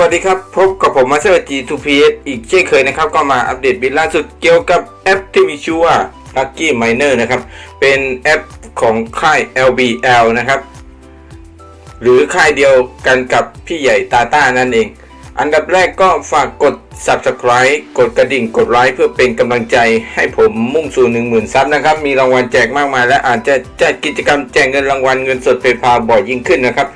วัสดีครับ พบกับผมมาสเตอร์ G2PS อีกเช่นเคยนะครับ ก็มาอัปเดตบิลล่าสุดเกี่ยวกับแอปที่มีชื่อว่า Lucky Miner นะครับ เป็นแอปของค่าย LBL นะครับ หรือค่ายเดียวกันกับพี่ใหญ่ตาต้านั่นเอง อันดับแรกก็ฝากกด Subscribe กดกระดิ่งกดไลค์เพื่อเป็นกำลังใจให้ผมมุ่งสู่ 10,000 ซับนะครับ มีรางวัลแจกมากมาย และอาจจะจัดกิจกรรมแจกเงินรางวัลเงินสดเพย์พาบ่อยยิ่งขึ้นนะครับ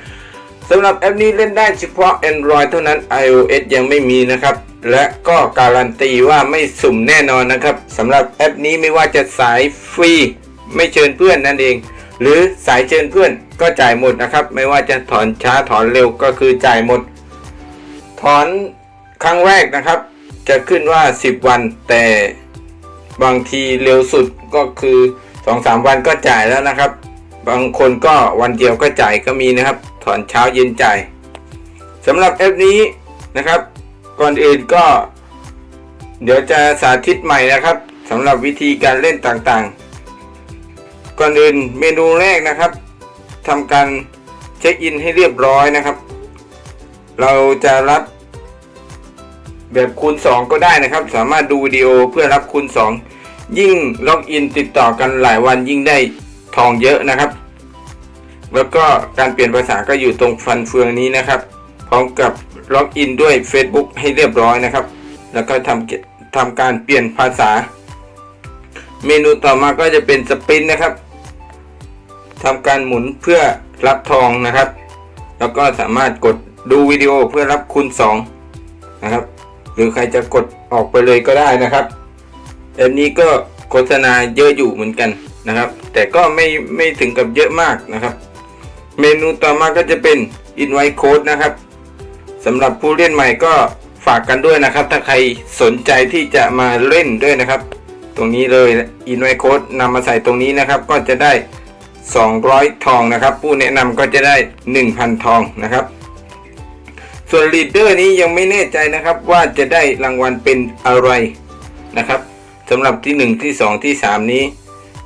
สำหรับแอปนี้เล่นได้เฉพาะ Android เท่านั้น iOS ยังไม่มีนะครับ และก็การันตีว่าไม่สุ่มแน่นอนนะครับสำหรับแอปนี้ไม่ว่าจะสายฟรีไม่เชิญเพื่อนนั่นเอง หรือสายเชิญเพื่อนก็จ่ายหมดนะครับ ไม่ว่าจะถอนช้าถอนเร็วก็คือจ่ายหมด ถอนครั้งแรกนะครับ จะขึ้นว่า 10 วัน แต่บางทีเร็วสุดก็คือ 2-3 วันก็จ่ายแล้วนะครับ บางคนก็วันเดียวก็จ่ายก็มีนะครับ ถอนเช้าเย็นใจสำหรับแอปนี้นะครับ ก่อนอื่นก็ เดี๋ยวจะสาธิตใหม่นะครับสำหรับวิธีการเล่นต่างๆ ก่อนอื่นเมนูแรกนะครับทำการเช็คอินให้เรียบร้อยนะครับ เราจะรับแบบคูณ 2 ก็ได้นะครับ สามารถดูวิดีโอเพื่อรับคูณ 2 ยิ่งล็อกอินติดต่อกันหลายวันยิ่งได้ทองเยอะนะครับ แล้วก็การเปลี่ยนภาษาก็อยู่ตรงฟันเฟืองนี้นะครับ พร้อมกับล็อกอินด้วย Facebook ให้เรียบร้อยนะครับ แล้วก็ทำทำการเปลี่ยนภาษา เมนูต่อมาก็จะเป็นสปินนะครับทำการหมุนเพื่อรับทองนะครับ แล้วก็สามารถกดดูวิดีโอเพื่อรับคูณ2นะครับ หรือใครจะกดออกไปเลยก็ได้นะครับแบบนี้ก็โฆษณาเยอะอยู่เหมือนกันนะครับ แต่ก็ไม่ไม่ถึงกับเยอะมากนะครับ เมนูต่อมาก็จะเป็น invite code นะครับสำหรับผู้เล่นใหม่ก็ฝากกันด้วยนะครับ ถ้าใครสนใจที่จะมาเล่นด้วยนะครับ ตรงนี้เลย invite code นำมาใส่ตรงนี้นะครับ ก็จะได้ 200 ทองนะครับ ผู้แนะนำก็จะได้ 1,000 ทองนะครับ ส่วนลีดเดอร์นี้ยังไม่แน่ใจนะครับว่าจะได้รางวัลเป็นอะไรนะครับสำหรับที่ 1 ที่ 2 ที่ 3 นี้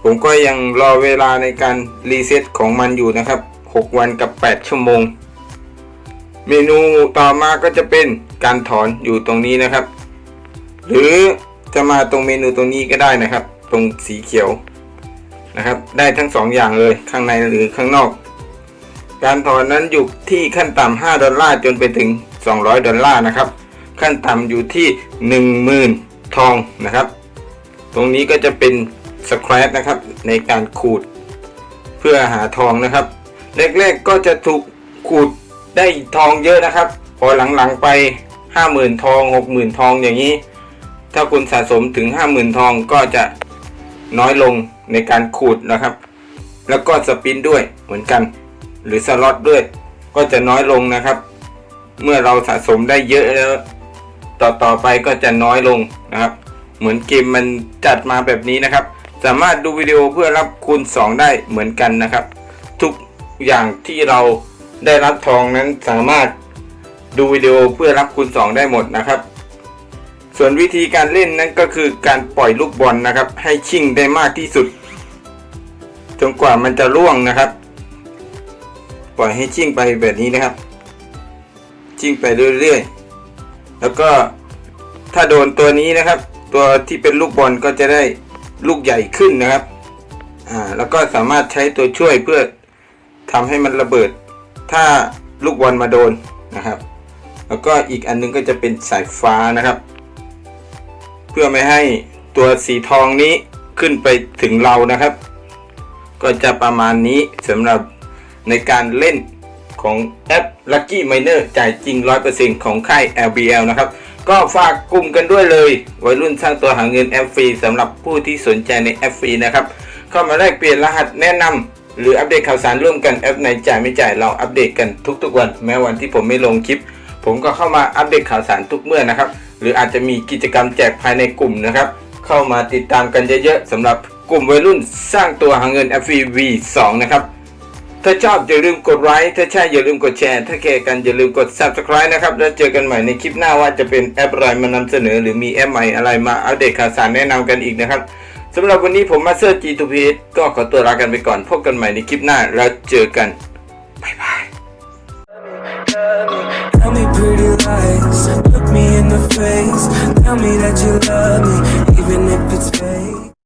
ผมก็ยังรอเวลาในการรีเซ็ตของมันอยู่นะครับ 6 วันกับ 8 ชั่วโมง เมนูต่อมาก็จะเป็นการถอนอยู่ตรงนี้นะครับ หรือจะมาตรงเมนูตรงนี้ก็ได้นะครับ ตรงสีเขียวนะครับ ได้ทั้ง 2 อย่างเลยข้างในหรือข้างนอก การถอนนั้นอยู่ที่ขั้นต่ำ5ดอลลาร์จนไปถึง 200 ดอลลาร์นะครับ ขั้นต่ำอยู่ที่ 10,000 ทองนะครับ ตรงนี้ก็จะเป็นสแครปนะครับในการขูดเพื่อหาทองนะครับ แรกๆก็จะถูกขูดได้ทองเยอะนะครับ พอหลังๆไป50,000ทอง60,000ทองอย่างนี้ ถ้าคุณสะสมถึง50,000ทองก็จะน้อยลงในการขูดนะครับ แล้วก็สปินด้วยเหมือนกัน หรือสล็อตด้วย ก็จะน้อยลงนะครับ เมื่อเราสะสมได้เยอะแล้วต่อต่อไปก็จะน้อยลงนะครับ เหมือนเกมมันจัดมาแบบนี้นะครับ สามารถดูวิดีโอเพื่อรับคูณ 2 ได้เหมือนกันนะครับ อย่างที่เราได้รับทองนั้นสามารถดูวิดีโอเพื่อรับคูณ 2 ได้หมดนะครับ ส่วนวิธีการเล่นนั้นก็คือการปล่อยลูกบอลนะครับ ให้ชิ่งได้มากที่สุด จนกว่ามันจะร่วงนะครับ ปล่อยให้ชิ่งไปแบบนี้นะครับ ชิ่งไปเรื่อยๆ แล้วก็ถ้าโดนตัวนี้นะครับ ตัวที่เป็นลูกบอลก็จะได้ลูกใหญ่ขึ้นนะครับ อ่า แล้วก็สามารถใช้ตัวช่วยเพื่อ ทำให้มันระเบิด ถ้าลูกบอลมาโดนนะครับ แล้วก็อีกอันนึงก็จะเป็นสายฟ้านะครับ เพื่อไม่ให้ตัวสีทองนี้ขึ้นไปถึงเรานะครับ ก็จะประมาณนี้สำหรับในการเล่นของแอป Lucky Miner จ่ายจริง 100%ของค่าย LBL นะครับ ก็ฝากกลุ่มกันด้วยเลยวัยรุ่นสร้างตัวหาเงินแอปฟรีสำหรับผู้ที่สนใจในแอปฟรีนะครับ เข้ามาแลกเปลี่ยนรหัสแนะนำ หรืออัปเดตข่าวสารร่วมกันแอปไหนจ่ายไม่จ่ายเราอัปเดตกันทุกๆวัน แม้วันที่ผมไม่ลงคลิป ผมก็เข้ามาอัปเดตข่าวสารทุกเมื่อนะครับ หรืออาจจะมีกิจกรรมแจกภายในกลุ่มนะครับ เข้ามาติดตามกันเยอะๆสำหรับกลุ่มวัยรุ่นสร้างตัวหาเงิน f อ v 2นะครับ ถ้าชอบอย่าลืมกดไลค์ถ้าใช่อย่าลืมกดแชร์ ถ้าแคร์กันอย่าลืมกด subscribe นะครับ แล้วเจอกันใหม่ในคลิปหน้าว่าจะเป็นแอปอะไรมานำเสนอ หรือมีแอปใหม่อะไรมาอัปเดตข่าวสารแนะนำกันอีกนะครับ สำหรับวันนี้ผมมาสเตอร์จีทูพีก็ขอตัวลากันไปก่อน พบกันใหม่ในคลิปหน้าแล้วเจอกันบายบาย Tell me pretty lies, look me in the face. Tell me that you love me, even if it's fake.